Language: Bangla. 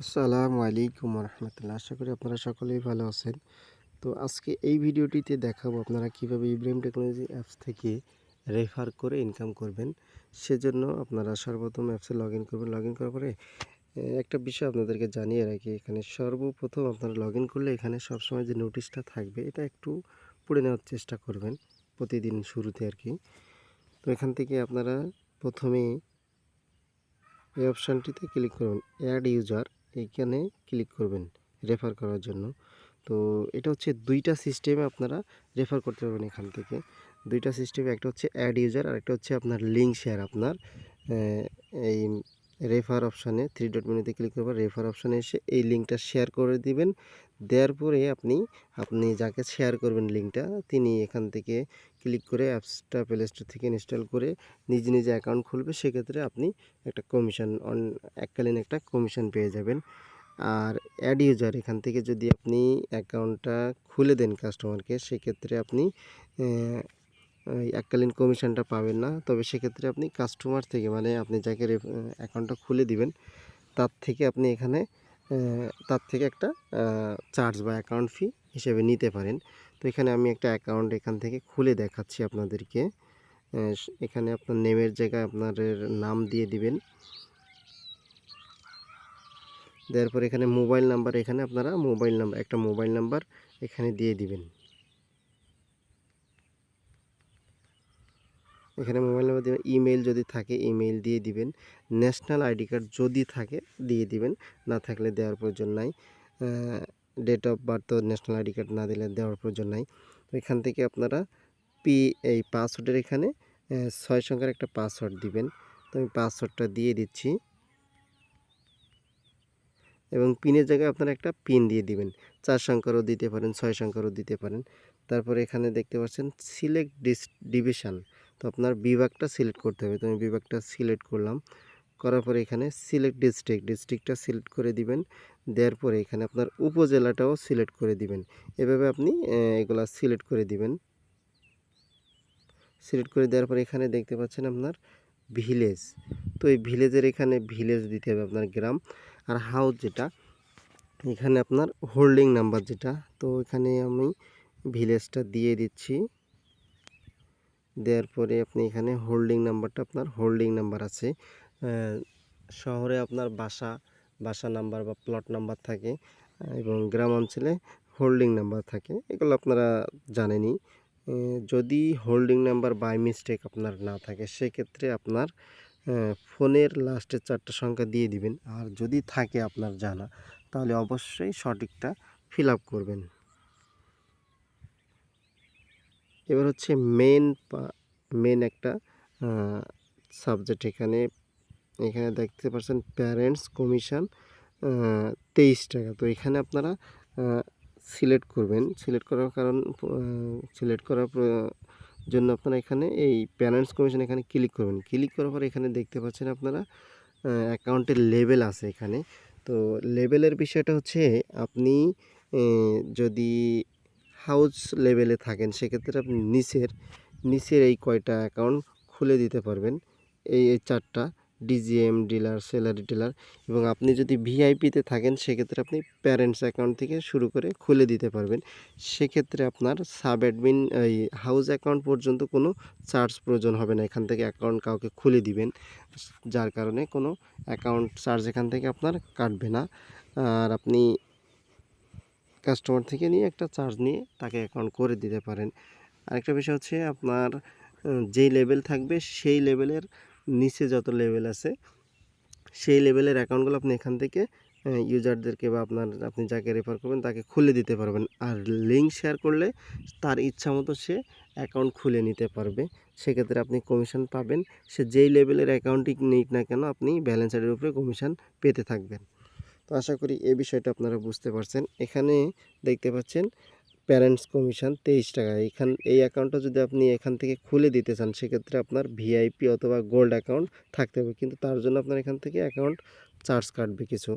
আসসালামু আলাইকুম রহমতুল্লাহ আশা করি আপনারা সকলেই ভালো আছেন। তো আজকে এই ভিডিওটিতে দেখাবো আপনারা কীভাবে ইব্রাহিম টেকনোলজি অ্যাপস থেকে রেফার করে ইনকাম করবেন। সেজন্য আপনারা সর্বপ্রথম অ্যাপসে লগ ইন করবেন। লগ ইন করার পরে একটা বিষয় আপনাদেরকে জানিয়ে রাখি, এখানে সর্বপ্রথম আপনারা লগ ইন করলে এখানে সবসময় যে নোটিশটা থাকবে, এটা একটু পড়ে নেওয়ার চেষ্টা করবেন প্রতিদিন শুরুতে আর কি। তো এখান থেকে আপনারা প্রথমে এই অপশানটিতে ক্লিক করবেন অ্যাড ইউজার। এইখানে ক্লিক করবেন রেফার করার জন্য। তো এটা হচ্ছে দুইটা সিস্টেমে আপনারা রেফার করতে পারবেন এখান থেকে। দুইটা সিস্টেমে একটা হচ্ছে অ্যাড ইউজার আর একটা হচ্ছে আপনার লিঙ্ক শেয়ার আপনার এই রেফার অপশানে থ্রি ডট মেনুতে ক্লিক করবেন রেফার অপশানে এসে এই লিঙ্কটা শেয়ার করে দিবেন। দেওয়ার পরে আপনি আপনি যাকে শেয়ার করবেন লিঙ্কটা তিনি এখান থেকে ক্লিক করে অ্যাপসটা প্লে স্টোর থেকে ইনস্টল করে নিজে নিজে অ্যাকাউন্ট খুলবে, সেক্ষেত্রে আপনি একটা কমিশন অন এককালীন একটা কমিশন পেয়ে যাবেন। আর অ্যাড ইউজার এখান থেকে যদি আপনি অ্যাকাউন্টটা খুলে দেন কাস্টমারকে সেক্ষেত্রে আপনি এককালীন কমিশনটা পাবেন না। তবে সেক্ষেত্রে আপনি কাস্টমার থেকে মানে আপনি যাকে অ্যাকাউন্টটা খুলে দিবেন, তার থেকে আপনি এখানে তার থেকে একটা চার্জ বা অ্যাকাউন্ট ফি হিসেবে নিতে পারেন। তো এখানে আমি একটা অ্যাকাউন্ট এখান থেকে খুলে দেখাচ্ছি আপনাদেরকে। এখানে আপনার নেমের জায়গায় আপনার নাম দিয়ে দিবেন। দেওয়ার পর এখানে মোবাইল নাম্বার এখানে আপনারা মোবাইল নাম্বার একটা মোবাইল নাম্বার এখানে দিয়ে দিবেন। এখানে মোবাইল নাম্বার দিবেন ইমেল যদি থাকে ইমেল দিয়ে দিবেন। ন্যাশনাল আইডি কার্ড যদি থাকে, দিয়ে দিবেন। না থাকলে দেওয়ার প্রয়োজন নাই। Date of birth national ID card না দিলে দেওয়ার প্রয়োজন নাই। এখান থেকে আপনারা পি এই পাসওয়ার্ডের এখানে ছয় সংখ্যার একটা পাসওয়ার্ড দিবেন। তো আমি পাসওয়ার্ডটা দিয়ে দিচ্ছি। এবং পিনের জায়গায় আপনারা একটা পিন দিয়ে দিবেন। চার সংখ্যারও দিতে পারেন, ছয় সংখ্যারও দিতে পারেন। তারপরে এখানে দেখতে পাচ্ছেন সিলেক্ট ডিস ডিভিশন তো আপনার বিভাগটা সিলেক্ট করতে হবে। তো আমি বিভাগটা সিলেক্ট করলাম। করার পরে এখানে সিলেক্ট ডিস্ট্রিক্ট ডিস্ট্রিক্টটা সিলেক্ট করে দিবেন। দেওয়ার পরে এখানে আপনার উপজেলাটাও সিলেক্ট করে দিবেন। এভাবে আপনি এগুলা সিলেক্ট করে দিবেন। সিলেক্ট করে দেওয়ার পরে এখানে দেখতে পাচ্ছেন আপনার ভিলেজ তো এই ভিলেজের এখানে ভিলেজ দিতে হবে আপনার গ্রাম। আর হাউস যেটা, এখানে আপনার হোল্ডিং নাম্বার যেটা, তো এখানে আমি ভিলেজটা দিয়ে দিচ্ছি। দেওয়ার পরে আপনি এখানে হোল্ডিং নাম্বারটা আপনার হোল্ডিং নাম্বার আছে। শহরে আপনার বাসা বাসা নাম্বার বা প্লট নাম্বার থাকে এবং গ্রাম অঞ্চলে হোল্ডিং নাম্বার থাকে এগুলো আপনারা জানেনই। আহ, যদি হোল্ডিং নাম্বার বাই মিস্টেক আপনার না থাকে সেক্ষেত্রে আপনার ফোনের লাস্টের চারটা সংখ্যা দিয়ে দিবেন। আর যদি থাকে আপনার জানা তাহলে অবশ্যই সঠিকটা ফিল করবেন। এবার হচ্ছে মেন মেন একটা সাবজেক্ট এখানে এখানে দেখতে পাচ্ছেন প্যারেন্টস কমিশন তেইশ টাকা। তো এখানে আপনারা সিলেক্ট করবেন। সিলেক্ট করার কারণ সিলেক্ট করার জন্য আপনারা এখানে এই প্যারেন্টস কমিশন এখানে ক্লিক করবেন। ক্লিক করার পর এখানে দেখতে পাচ্ছেন আপনারা অ্যাকাউন্টের লেভেল আছে এখানে। তো লেভেলের বিষয়টা হচ্ছে আপনি যদি হাউস লেভেলে থাকেন, সেক্ষেত্রে আপনি নিচের নিচের এই কয়টা অ্যাকাউন্ট খুলে দিতে পারবেন। এই এই চারটা ডিজিএম ডিলার স্যালারি ডিলার এবং আপনি যদি ভিআইপিতে থাকেন, সেক্ষেত্রে আপনি প্যারেন্টস অ্যাকাউন্ট থেকে শুরু করে খুলে দিতে পারবেন। সেক্ষেত্রে আপনার সাব অ্যাডমিন এই হাউস অ্যাকাউন্ট পর্যন্ত কোনো চার্জ প্রয়োজন হবে না। এখান থেকে অ্যাকাউন্ট কাউকে খুলে দিবেন, যার কারণে কোনো অ্যাকাউন্ট চার্জ এখান থেকে আপনার কাটবে না। আর আপনি কাস্টমার থেকে নিয়ে একটা চার্জ নিয়ে তাকে অ্যাকাউন্ট করে দিতে পারেন। আরেকটা বিষয় হচ্ছে আপনার যেই লেভেল থাকবে সেই লেভেলের নিচে যত লেভেল আছে, সেই লেভেলের অ্যাকাউন্টগুলো আপনি এখান থেকে ইউজারদেরকে বা আপনার, আপনি যাকে রেফার করবেন তাকে খুলে দিতে পারবেন। আর লিঙ্ক শেয়ার করলে তার ইচ্ছা মতো সে অ্যাকাউন্ট খুলে নিতে পারবে। সেক্ষেত্রে আপনি কমিশন পাবেন। সে যেই লেভেলের অ্যাকাউন্টই নিক না কেন, আপনি ব্যালেন্সারের উপরে কমিশন পেতে থাকবেন। তো আশা করি এই বিষয়টা আপনারা বুঝতে পারছেন। এখানে দেখতে পাচ্ছেন প্যারেন্টস কমিশন তেইশ টাকা। এখান, এই অ্যাকাউন্টটা যদি আপনি এখান থেকে খুলে দিতে চান, সেক্ষেত্রে আপনার ভিআইপি অথবা গোল্ড অ্যাকাউন্ট থাকতে হবে। কিন্তু তার জন্য আপনার এখান থেকে অ্যাকাউন্ট চার্জ কাটবে কিছু।